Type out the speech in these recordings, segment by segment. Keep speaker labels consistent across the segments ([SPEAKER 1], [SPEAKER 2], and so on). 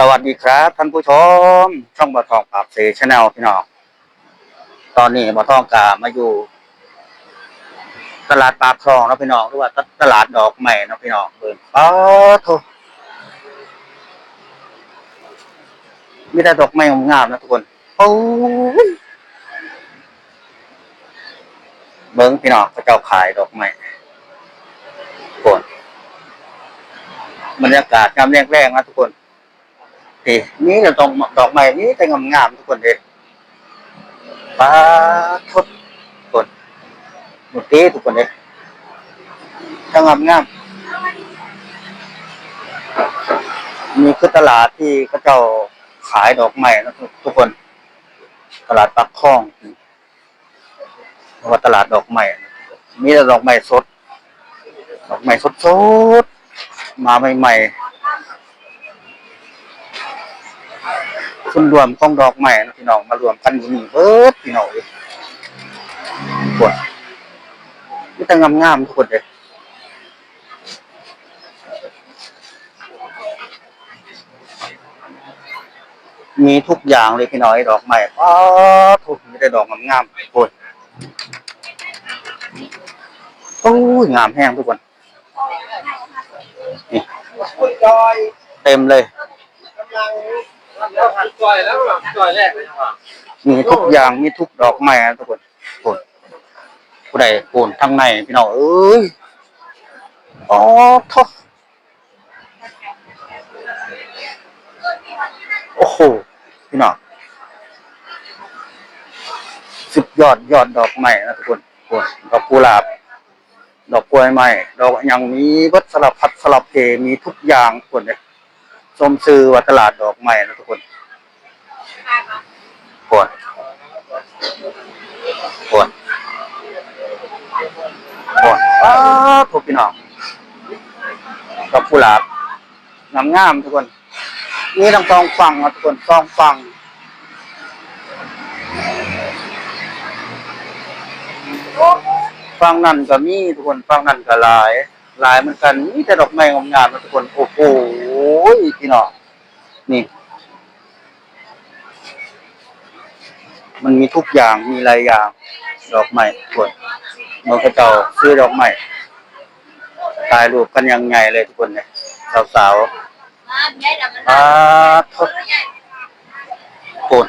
[SPEAKER 1] สวัสดีครับท่านผู้ชม ช่องบะทองปราบเซชแนลพี่น้อง ตอนนี้บะทองกามาอยู่ ตลาดปากคลองนะพี่น้องหรือว่าตลาดดอกใหม่นะพี่น้องเบิ่งอ๋อโถมีแต่ดอกไม้งามๆนะทุกคนโอ้ยเบิ้งพี่น้องเขาเจ้าขายดอกไม้ทุกคนบรรยากาศงามแรงๆนะทุกคน นี่นี่จะต้องดอกไม้นี่จะงงามๆทุกคนเลยปลาทดทุกคนหมดตีทุกคนเลยถ้างามงามๆมีคือตลาดที่เขาเจ้าขายดอกไม้นะทุกคน ตลาดปักคลองเพราะว่าตลาดดอกไม้มีแต่ดอกไม้สด ดอกไม้สดๆมาใหม่ๆ ส่วนรวมของดอกไม้นะพี่น้องมารวมกันอยู่นี่เบิดพี่น้องเลยปวดนี่แต่งงามๆทุกคนเลยมีทุกอย่างเลยพี่น้อยดอกไม้อ๋อถูกมีแต่ดอกงามๆโอ้ยโอ้ยงามแห้งทุกคนนี่เต็มเลย
[SPEAKER 2] จอยแล้วแบบจอยแรกเลยครับ
[SPEAKER 1] มีทุกอย่างมีทุกดอกไม้นะทุกคนโคนผู้ใดโคนทางในพี่น้องเอ้ยอ๋อท้อโอ้โหพี่น้องสุดยอดยอดดอกไม้นะทุกคนโคนดอกกุหลาบ ดอกกล้วยไม้ดอกอย่างมีวัดสลับพัดสลับเพมีทุกอย่างทุกคนเลย ชมซื้อว่าตลาดดอกไม้นะทุกคนปวดปวดปวดอ้าวทุกพี่น้องดอกกุหลาบงามงามทุกคน นี่ทั้งสองฝังนะทุกคนสองฝังฝังนั้นก็มีทุกคนฝังนั้นก็หลาย หลายเหมือนกันมีแต่ดอกไม้งามๆนะทุกคนโอ้โหพี่น้องนี่ มันมีทุกอย่างมีหลายอย่างดอกไม้ทุกคนเมื่อเขาเจ้าซื้อดอกไม้ถ่ายรูปกันยังไงเลยทุกคนเนี่ยสาวๆอาทดโคน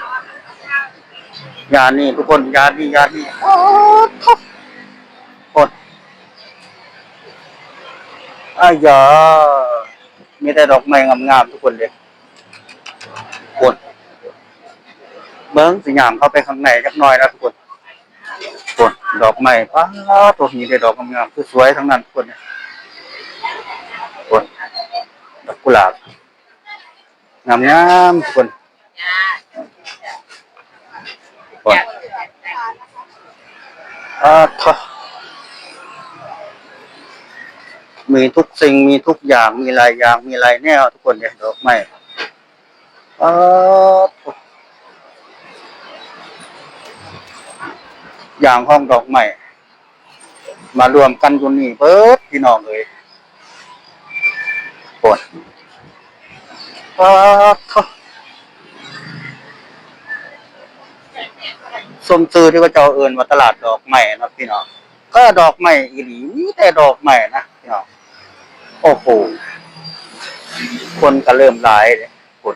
[SPEAKER 1] ยานนี่ทุกคนยานนี่ยานนี่อาทดโคน อายามีแต่ดอกไม้งามๆทุกคนเลยคนเบิ้งสยามเข้าไปข้างในจักหน่อยนะทุกคนกดดอกไม้ป้าตัวนี้ได้ดอกงามๆคือสวยทั้งนั้นทุกคนเนี่ยกดดอกกุหลาบงามๆทุกคนกดอ่าทะ มีทุกสิ่งมีทุกอย่างมีหลายอย่าง มีหลายแนวทุกคนเนี่ยดอกไม้อ่อย่างห้องดอกไม้มารวมกันอยู่นี่เบิดพี่น้องเลยปวดปาทะสมซื้อที่ว่าเจ้าเอิญว่าตลาดดอกไม้นะพี่น้องก็ดอกไม้อีหลีมีแต่ดอกไม้นะพี่น้อง โอ้โห คนก็เริ่มหลายเลยปวด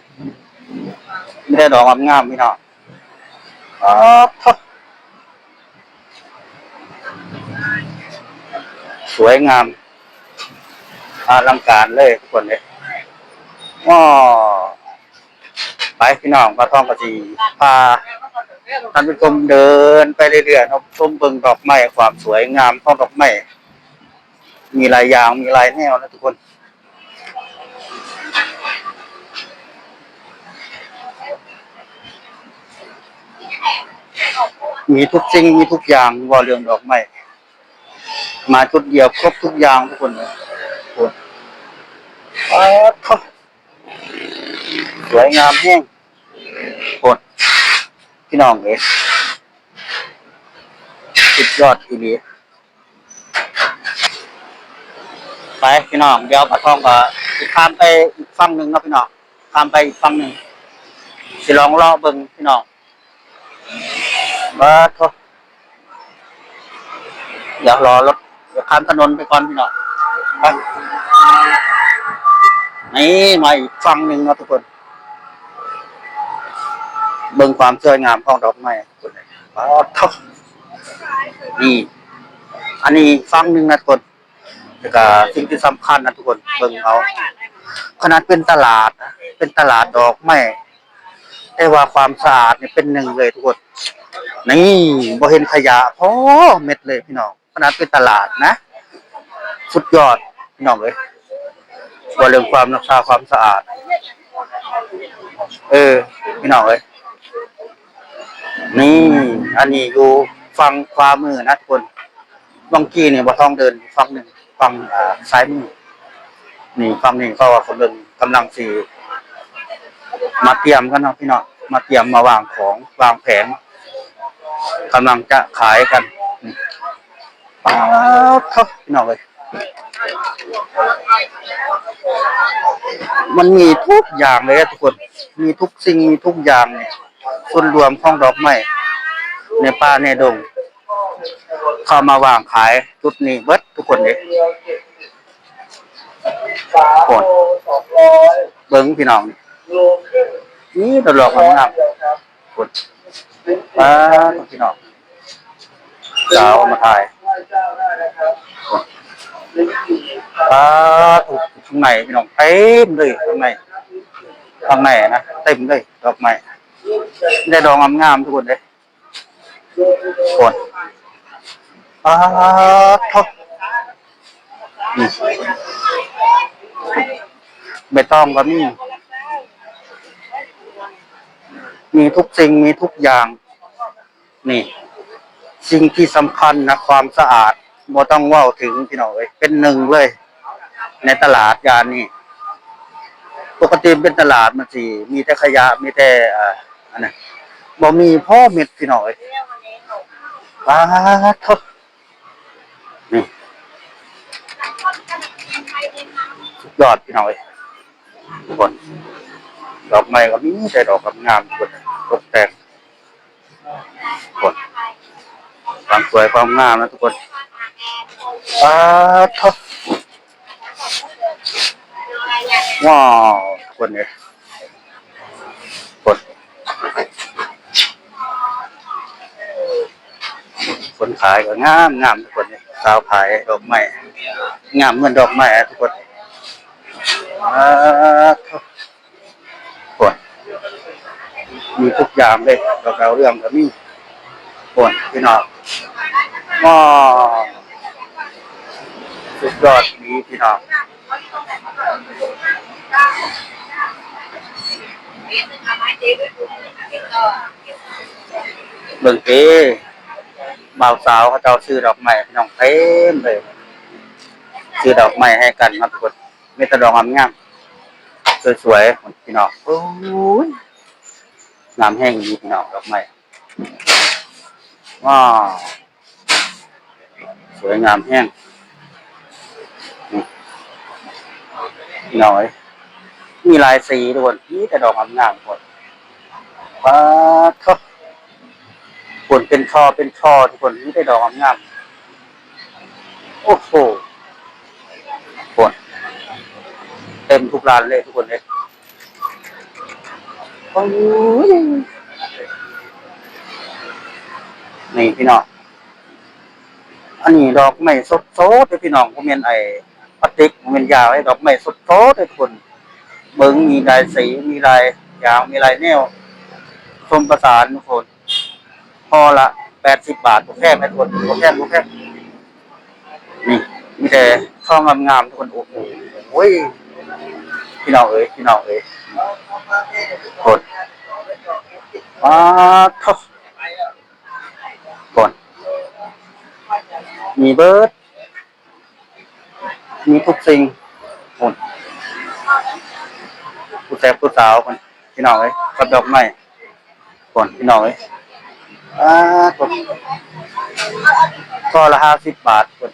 [SPEAKER 1] ไม่ได้ดอกงามๆพี่น้องอ๋อทะสวยงามอลังการเลยทุกคนเลยว้าไปพี่น้องปลาทองกะจีพาท่านผู้ชมเดินไปเรื่อยๆเนาะชมเบิ่งดอกไม้ความสวยงามของดอกไม้ มีลายยางมีลายแนวนะทุกคนมีทุกสิ่งมีทุกอย่างว่าเรื่องดอกไม้มาชุดเดียวครบทุกอย่างทุกคนเลยสวยงามแห้งคนพี่น้องเอ๋สุดยอดทีเลี ไปพี่น้องเดี๋ยวปลาทองก็ข้ามไปอีกฝั่งหนึ่งนะพี่น้องข้ามไปอีกฝั่งหนึ่งสิลองรอเบิ่งพี่น้องมาโทษอยากรอรถเดี๋ยวข้ามถนนไปก่อนพี่น้องไปนี่มาอีกฝั่งหนึ่งนะทุกคนเบิ่งความสวยงามของดอกไม้ทุกคนเลยมาโทษนี่ อันนี้ฝั่งหนึ่งนะทุกคน แล้วก็สิ่งที่สำคัญนะทุกคนเบิ่งเอาขนาดเป็นตลาดนะเป็นตลาดดอกไม้แต่ว่าความสะอาดนี่เป็นหนึ่งเลยทุกคนนี่บ่เห็นขยะพอเม็ดเลยพี่น้องขนาดเป็นตลาดนะ สุดยอดพี่น้องเลยว่เรื่องความรักษาความสะอาด เออ พี่น้องเลยนี่ อันนี้อยู่ฟังขวามือนะทุกคนบางกี้เนี่ยบ่ต้องเดินฟังหนึ่ง ฟังอ่าซ้ายมือนี่ฝั่งนี้เขาว่าคนเดินกำลังสีมาเตรียมกันนะพี่น้องมาเตรียมมาวางของวางแผนกำลังจะขายกันป้าบเท่าพี่น้องเลยมันมีทุกอย่างเลยอะทุกคน มีทุกสิ่งมีทุกอย่างส่วนรวมของดอกไม้ในป่าในดงเข้ามาวางขายจุดนี้เบิด ทุกคนเลย
[SPEAKER 2] สามโลสองร้อย
[SPEAKER 1] เบิ้งพี่น้อง
[SPEAKER 2] โลครึ่ง
[SPEAKER 1] นี่ตลอดของน้
[SPEAKER 2] เดียวครับำ
[SPEAKER 1] กดป้าดพี่น้องสาวเอามาถ่าย
[SPEAKER 2] ไหว้เจ้าได้นะครับลิ้นจี่ครับ
[SPEAKER 1] ป้าดถูกข้างในพี่น้องเต็มเลยข้างในข้างในนะเต็มเลยดอกไม้ได้ดอกงามๆทุกคนเลยกดป้าดเท่า นี่ใบตองก็มี มีทุกสิ่งมีทุกอย่าง นี่ สิ่งที่สำคัญนะความสะอาดบ่ต้องว่าถึงพี่น้องเอ้ยเป็นหนึ่งเลย ในตลาดยานนี่ปกติเป็นตลาดมันสิมีแต่ขยะมีแต่อ่าอันนั้นบ่มีพ่อเม็ดพี่น้องเอ้ยป้าดเถอะนี่ ยอดพี่น้องเอ้ยทุกคนดอกไม้ก็มีแต่ดอกกับงามๆคนตกแต่งทุกคนความสวยความงามนะทุกคนอ้าทบว้าวทุกคนเนี่ยคนคนขายก็งามงามทุกคนเนี่ยสาวขายดอกไม้งามเหมือนดอกไม้ทุกคน อ้าทบปวดมีทุกอย่างเลยเราเอาเรื่องกับมีปวดพี่น้องว้าวสุดยอดนี้พี่น้องเบิ่งเอบ่าวสาวเขาเจ้าซื้อดอกไม้พี่น้องเต็มเลยซื้อดอกไม้ให้กันมาทุกคน มีแต่ดอกงามๆสวยๆพี่น้องโอ้ยน้ำแห้งดีพี่น้องดอกไม้ว้าวสวยงามแห้งนี่พี่น้องเอ้ยมีลายสีด้วย นี่แต่ดอกงามๆหมดป้าดเขาผลเป็นช่อเป็นช่อทุกคนนี่แต่ดอกงามๆโอ้โหผล เต็มทุกร้านเลยทุกคนเลยโอ้ยนี่พี่น้อง อันนี้ดอกไม้สดโซดเลยพี่น้องผมเป็นไอ้พลาสติกผมเป็นยาวไอ้ดอกไม้สดโซดเลยทุกคนเบิ้งมีลายสีมีลายยาวมีลายแนวผสมประสานทุกคน พอละแปดสิบบาทผมแพงนะทุกคนผมแพงผมแพงนี่มีแต่ช่องงามๆทุกคนโอ้โหโอ้ย พี่น้องเอ๋ยพี่น้องเอ๋ยกดอ้าทบกดมีเบิร์ดมีทุกสิ่งกดผู้แซ่บผู้สาวคนพี่น้องเอ๋ยกับดอกไม้กดพี่น้องเอ๋ยอ้ากดก็ละห้าสิบบาทกด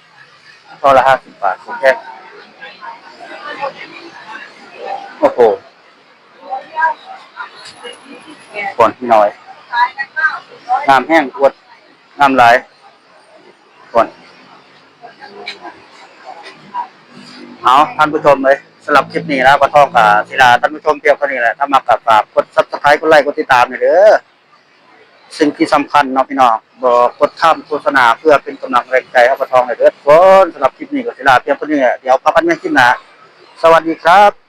[SPEAKER 1] ก็ละห้าสิบบาทผมแค่ โอ้โหก่อนพี่น้อยน้ำแห้งปวดน้ำไหลายก่อนเอาท่านผู้ชมเลยสำหรับคลิปนี้นะปะทองกับศิลาท่านผู้ชมเพียงเท่านี้แหละถ้ามากับฝากกดซับสไครต์กดไลค์กดติดตามหน่อยเด้อสิ่งที่สำคัญเนาะพี่น้องบอกกดข้ามโฆษณาเพื่อเป็นกำลังแรงใจให้ปะทองหน่อยเด้อทุกคนสำหรับคลิปนี้กับศิลาเพียงเท่านี้เดี๋ยวพักกันไม่คลิปหน้าสวัสดีครับ